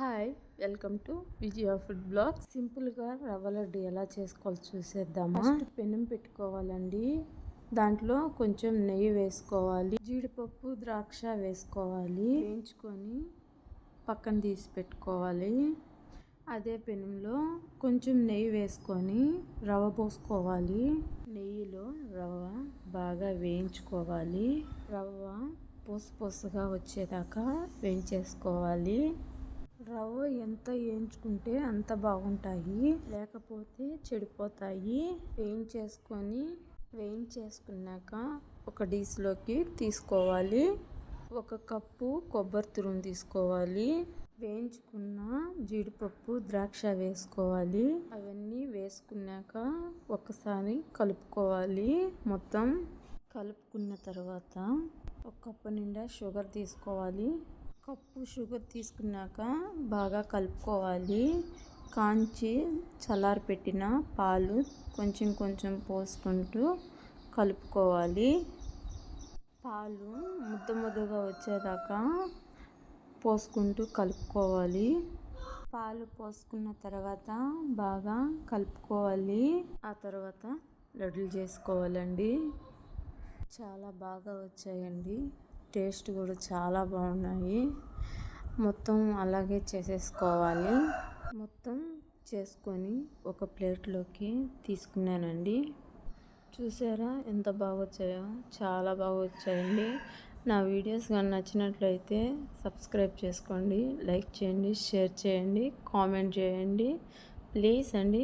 Hi welcome to Vijaya food blog సింపుల్గా రవ్వ లడ్డు ఎలా చేసుకోవాలో చూసేద్దామా? పెనం పెట్టుకోవాలండి. దాంట్లో కొంచెం నెయ్యి వేసుకోవాలి. జీడిపప్పు ద్రాక్ష వేసుకోవాలి. వేయించుకొని పక్కన తీసి పెట్టుకోవాలి. అదే పెనంలో కొంచెం నెయ్యి వేసుకొని రవ్వ పోసుకోవాలి. నెయ్యిలో రవ్వ బాగా వేయించుకోవాలి. రవ్వ పూస పోసుగా వచ్చేదాకా వేయించేసుకోవాలి. రవ్వ ఎంత వేయించుకుంటే అంత బాగుంటాయి. లేకపోతే చెడిపోతాయి. వేయించేసుకొని వేయించేసుకున్నాక ఒక డీస్లోకి తీసుకోవాలి. ఒక కప్పు కొబ్బరి తురుము తీసుకోవాలి. వేయించుకున్న జీడిపప్పు ద్రాక్ష వేసుకోవాలి. అవన్నీ వేసుకున్నాక ఒకసారి కలుపుకోవాలి. మొత్తం కలుపుకున్న తర్వాత ఒక కప్పు నిండా షుగర్ తీసుకోవాలి. కప్పు షుగర్ తీసుకున్నాక బాగా కలుపుకోవాలి. కాంచి చల్లారి పెట్టిన పాలు కొంచెం కొంచెం పోసుకుంటూ కలుపుకోవాలి. పాలు ముద్ద ముద్దగా వచ్చేదాకా పోసుకుంటూ కలుపుకోవాలి. పాలు పోసుకున్న తర్వాత బాగా కలుపుకోవాలి. ఆ తర్వాత లడ్డులు చేసుకోవాలండి. చాలా బాగా వచ్చాయండి. టేస్ట్ కూడా చాలా బాగున్నాయి. మొత్తం అలాగే చేసేసుకోవాలి. మొత్తం చేసుకొని ఒక ప్లేట్లోకి తీసుకున్నానండి. చూసారా ఎంత బాగా వచ్చాయో? చాలా బాగా వచ్చాయండి. నా వీడియోస్ కానీ నచ్చినట్లయితే సబ్స్క్రైబ్ చేసుకోండి లైక్ చేయండి షేర్ చేయండి కామెంట్ చేయండి. ప్లీజ్ అండి.